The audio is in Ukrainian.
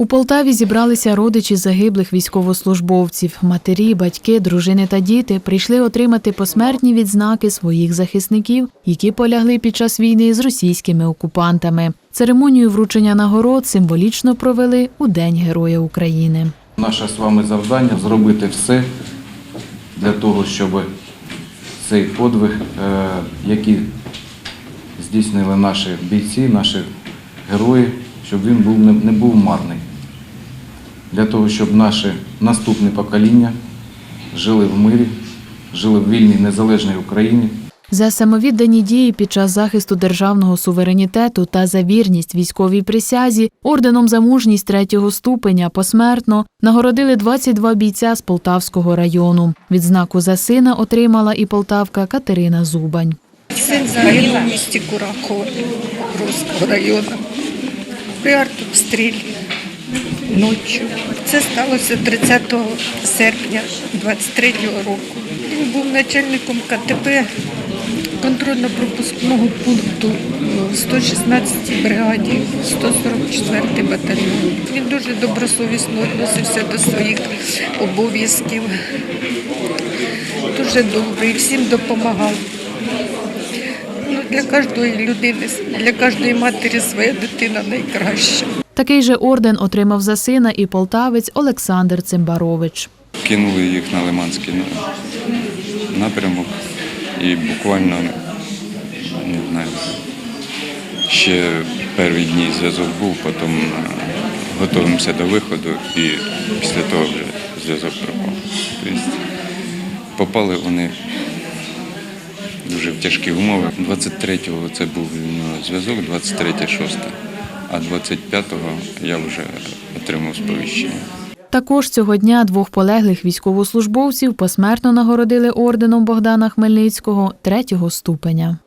У Полтаві зібралися родичі загиблих військовослужбовців. Матері, батьки, дружини та діти прийшли отримати посмертні відзнаки своїх захисників, які полягли під час війни з російськими окупантами. Церемонію вручення нагород символічно провели у День Героя України. Наше з вами завдання зробити все для того, щоб цей подвиг, е, який здійснили наші бійці, наші герої, щоб він був не не був марний. Для того, щоб наші наступні покоління жили в мирі, жили в вільній незалежній Україні. За самовіддані дії під час захисту державного суверенітету та за вірність військовій присязі орденом за мужність третього ступеня посмертно нагородили 22 бійця з Полтавського району. Відзнаку за сина отримала і полтавка Катерина Зубань. Син загинув в місті Курахово Руського району при артобстрілі ночі. Це сталося 30 серпня 23 року. Він був начальником КТП контрольно-пропускного пункту в 116 бригаді, 144 батальйон. Він дуже добросовісно відносився до своїх обов'язків. Дуже добрий, всім допомагав. Ну, для кожної людини, для кожної матері своя дитина найкраща. Такий же орден отримав за сина і полтавець Олександр Цимбарович. кинули їх на Лиманський напрямок і буквально не знаю. Ще перші дні зв'язок був, потім е, готуємося до виходу і після того вже зв'язок пропав. Тобто попали вони дуже в тяжкі умови. 23-го це був ну, зв'язок, 23-6, а 25-го я вже отримав сповіщення. Також цього дня двох полеглих військовослужбовців посмертно нагородили орденом Богдана Хмельницького третього ступеня.